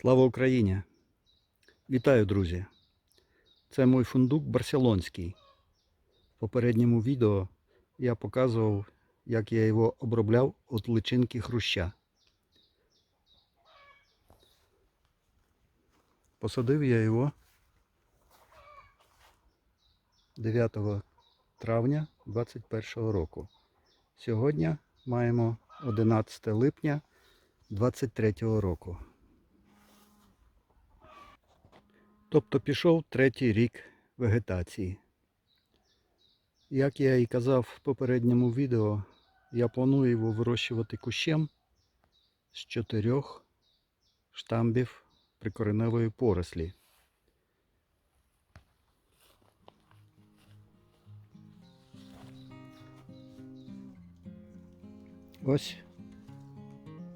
Слава Україні! Вітаю, друзі! Це мой фундук барселонський. В попередньому відео я показував, як я його обробляв від личинки хруща. Посадив я його 9 травня 2021 року. Сьогодні маємо 11 липня 2023 року. Тобто пішов третій рік вегетації. Як я і казав в попередньому відео, я планую його вирощувати кущем з чотирьох штамбів прикореневої порослі. Ось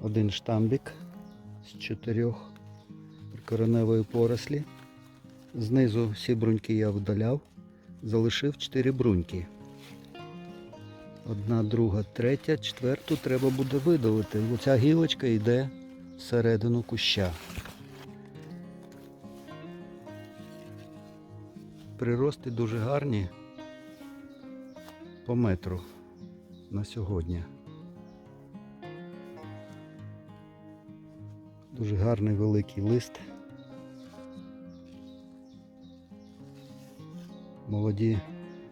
один штамбік з чотирьох прикореневої порослі. Знизу всі бруньки я вдаляв, залишив 4 бруньки. Одна, друга, третя, четверту треба буде видалити. Оця гілочка йде всередину куща. Прирости дуже гарні по метру на сьогодні. Дуже гарний великий лист. Молоді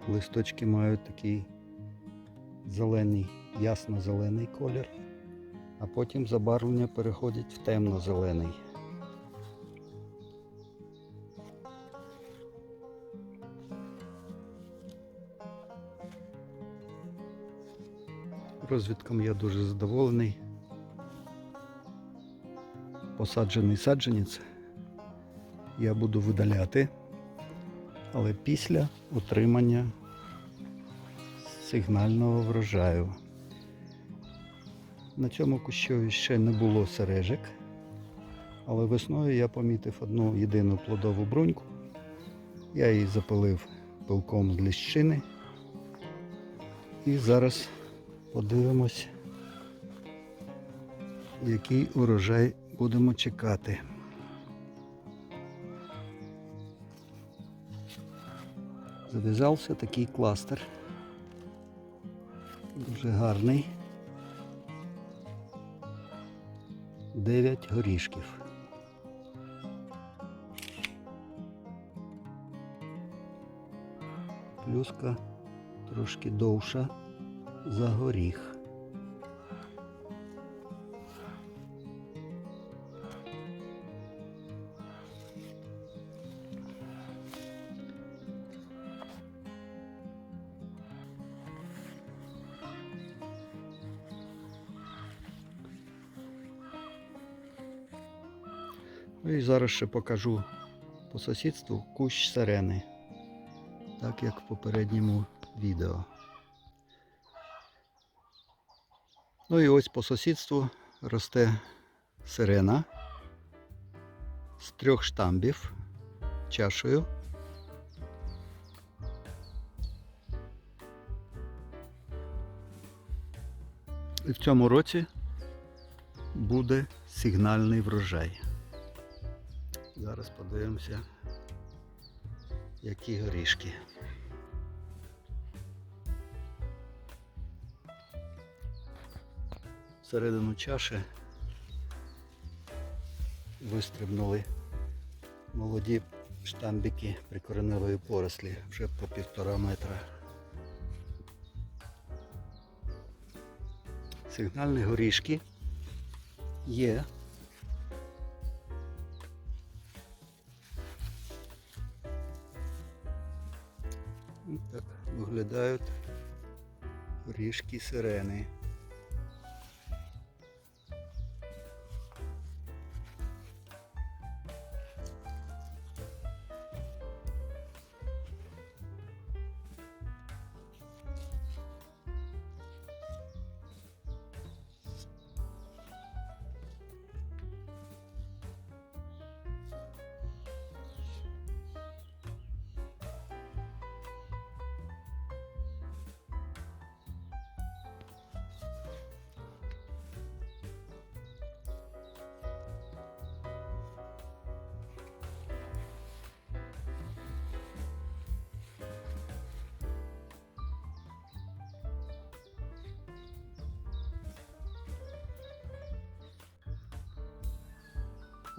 листочки мають такий зелений, ясно-зелений колір, а потім забарвлення переходить в темно-зелений. Розвідком я дуже задоволений. Посаджений саджанець я буду видаляти але після отримання сигнального врожаю. На цьому кущові ще не було сережок, але весною я помітив одну єдину плодову бруньку. Я її запилив пилком з ліщини. І зараз подивимось, який урожай будемо чекати. Зав'язався такий кластер. Дуже гарний. Дев'ять горішків. Плюска трошки довша за горіх. І зараз ще покажу по сусідству кущ сирени, так як в попередньому відео. Ну і ось по сусідству росте сирена з трьох штамбів чашею. І в цьому році буде сигнальний врожай. Зараз подивимося, які горішки. Всередину чаші вистрибнули молоді штамбики прикореневої порослі вже по півтора метра. Сигнальні горішки є. Виглядають горішки сирени.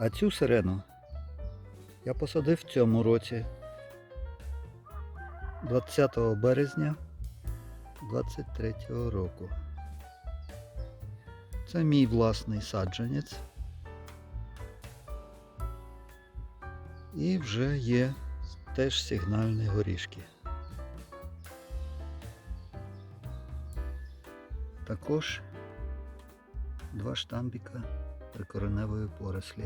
А цю сирену я посадив в цьому році 20 березня 23 року. Це мій власний саджанець. І вже є теж сигнальні горішки. Також два штамбіка прикореневої порослі.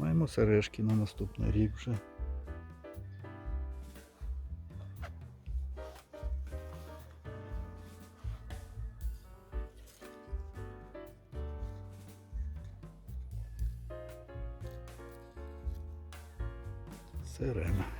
Маємо сережки на наступний рік вже. Сирена.